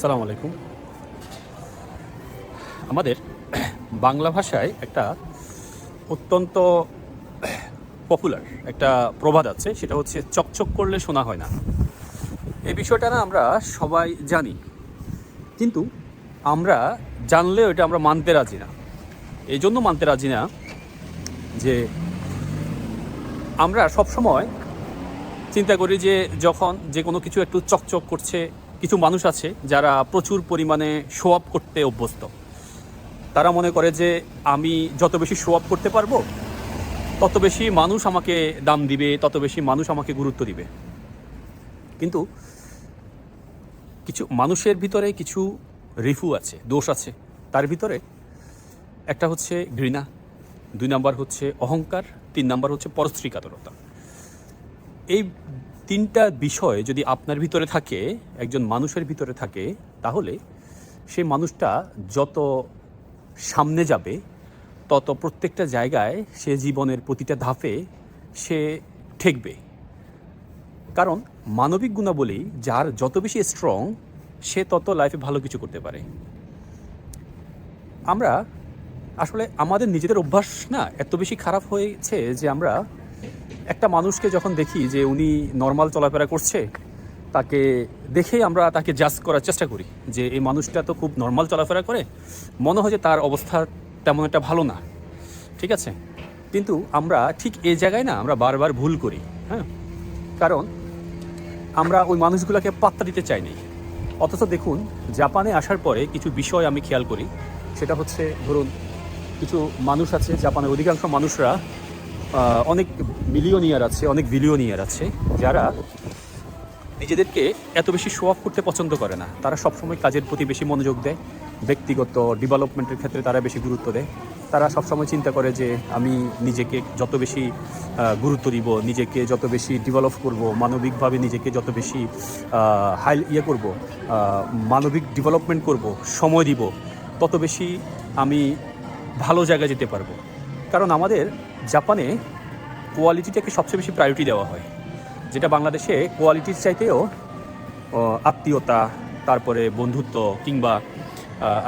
সালাম আলাইকুম। আমাদের বাংলা ভাষায় একটা অত্যন্ত পপুলার একটা প্রবাদ আছে, সেটা হচ্ছে চকচক করলে শোনা হয় না। এই বিষয়টা না আমরা সবাই জানি, কিন্তু আমরা জানলেও এটা আমরা মানতে রাজি না। এই জন্য মানতে রাজি না যে আমরা সব সময় চিন্তা করি যে যখন যে কোনো কিছু একটু চকচক করছে কিছু মানুষ আছে যারা প্রচুর পরিমাণে শো আপ করতে অভ্যস্ত। তারা মনে করে যে আমি যত বেশি শো আপ করতে পারব, তত বেশি মানুষ আমাকে দাম দিবে, তত বেশি মানুষ আমাকে গুরুত্ব দিবে। কিন্তু কিছু মানুষের ভিতরে কিছু রিফু আছে, দোষ আছে। তার ভিতরে একটা হচ্ছে ঘৃণা, দুই নাম্বার হচ্ছে অহংকার, তিন নাম্বার হচ্ছে পরশ্রীকাতরতা এই তিনটা বিষয় যদি আপনার ভিতরে থাকে, একজন মানুষের ভিতরে থাকে, তাহলে সে মানুষটা যত সামনে যাবে, তত প্রত্যেকটা জায়গায় সে জীবনের প্রতিটা ধাপে সে ঠেকবে। কারণ মানবিক গুণাবলী, যার যত বেশি স্ট্রং সে তত লাইফে ভালো কিছু করতে পারে। আমরা আসলে আমাদের নিজেদের অভ্যাস না, এত বেশি খারাপ হয়েছে যে আমরা একটা মানুষকে যখন দেখি যে উনি নর্মাল চলাফেরা করছে, তাকে দেখেই আমরা তাকে জাজ করার চেষ্টা করি যে এই মানুষটা তো খুব নর্মাল চলাফেরা করে, মনে হয় যে তার অবস্থা তেমন একটা ভালো না। ঠিক আছে? কিন্তু আমরা ঠিক এই জায়গায় না আমরা বারবার ভুল করি হ্যাঁ? কারণ আমরা ওই মানুষগুলোকে পাত্তা দিতে চাইনি অথচ দেখুন, জাপানে আসার পরে কিছু বিষয় আমি খেয়াল করি, সেটা হচ্ছে ধরুন কিছু মানুষ আছে, জাপানের অধিকাংশ মানুষরা অনেক মিলিয়নিয়ার আছে, অনেক বিলিয়নিয়ার আছে, যারা নিজেদেরকে এত বেশি শো অফ করতে পছন্দ করে না। তারা সবসময় কাজের প্রতি বেশি মনোযোগ দেয়, ব্যক্তিগত ডেভেলপমেন্টের ক্ষেত্রে তারা বেশি গুরুত্ব দেয়। তারা সবসময় চিন্তা করে যে, আমি নিজেকে যত বেশি গুরুত্ব দিব, নিজেকে যত বেশি ডেভেলপ করব, মানবিকভাবে নিজেকে যত বেশি হাই ইয়ে করব মানবিক ডেভেলপমেন্ট করব, সময় দিব, তত বেশি আমি ভালো জায়গায় যেতে পারব। কারণ আমাদের জাপানে কোয়ালিটিটাকে সবচেয়ে বেশি প্রায়োরিটি দেওয়া হয়, যেটা বাংলাদেশে কোয়ালিটির চাইতেও আত্মীয়তা, তারপরে বন্ধুত্ব কিংবা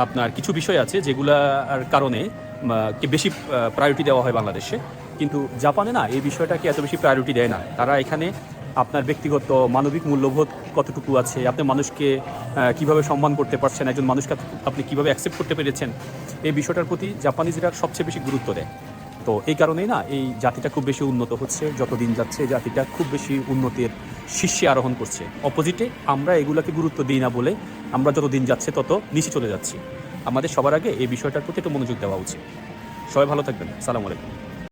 আপনার কিছু বিষয় আছে যেগুলার কারণে বেশি প্রায়োরিটি দেওয়া হয় বাংলাদেশে। কিন্তু জাপানে না, এই বিষয়টাকে এত বেশি প্রায়োরিটি দেয় না। তারা এখানে আপনার ব্যক্তিগত মানবিক মূল্যবোধ কতটুকু আছে, আপনি মানুষকে কীভাবে সম্মান করতে পারছেন, একজন মানুষকে আপনি কীভাবে অ্যাকসেপ্ট করতে পেরেছেন, এই বিষয়টার প্রতি জাপানিজরা সবচেয়ে বেশি গুরুত্ব দেয়। তো এই কারণেই না, এই জাতিটা খুব বেশি উন্নত হচ্ছে যত দিন যাচ্ছে জাতিটা খুব বেশি উন্নতির শীর্ষে আরোহণ করছে। অপোজিটে আমরা এগুলোকে গুরুত্ব দিই না বলে আমরা যত দিন যাচ্ছে তত নিচে চলে যাচ্ছি। আমাদের সবার আগে এই বিষয়টার প্রতি একটু মনোযোগ দেওয়া উচিত। সবাই ভালো থাকবেন। সালাম আলাইকুম।